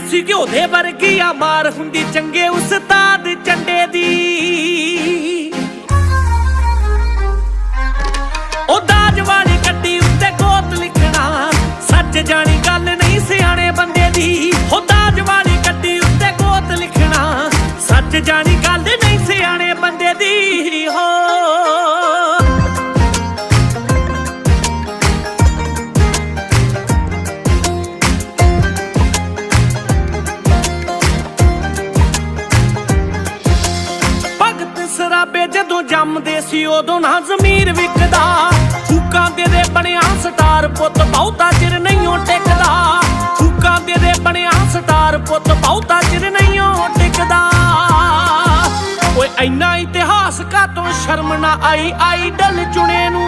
ਦੇਸੀ ਘਿਓ ਦੇ ਵਰਗੀ ਆ ਮਾਰ ਹੁੰਦੀ ਚੰਗੇ ਉਸਤਾਦ ਚੰਡੇ ਦੀ। ਉਹ ਦਾਜ ਵਾਲੀ ਗੱਡੀ ਉੱਤੇ ਗੋਤ ਲਿਖਣਾ, ਸੱਚ ਜਾਣੀ ਗੱਲ ਨਹੀਂ ਸਿਆਣੇ ਬੰਦੇ ਦੀ। ਉਹ ਦਾਜ ਵਾਲੀ ਗੱਡੀ ਉੱਤੇ ਗੋਤ ਲਿਖਣਾ, ਸੱਚ ਜਾਣੀ ਗੱਲ ਨਹੀਂ ਸਿਆਣੇ ਬੰਦੇ ਦੀ। ਸਰਾਬੇ ਜਦੋਂ ਜੰਮਦੇ ਸੀ ਉਦੋਂ ਨਾ ਜ਼ਮੀਰ ਵਿਕਦਾ। ਫੂਕਾਂ ਦੇ ਦੇ ਬਣਿਆ ਸਟਾਰ ਪੁੱਤ, ਬਹੁਤਾ ਚਿਰ ਨਹੀਂਓ ਟਿਕਦਾ। ਫੂਕਾਂ ਦੇ ਦੇ ਬਣਿਆ ਸਟਾਰ ਪੁੱਤ, ਬਹੁਤਾ ਚਿਰ ਨਹੀਂਓ ਟਿਕਦਾ। ਓਏ ਇੰਨਾ ਇਤਿਹਾਸ ਕਾ ਤੋਂ ਸ਼ਰਮ ਨਾ ਆਈ, ਆਈਡਲ ਚੁਣੇ ਨੂੰ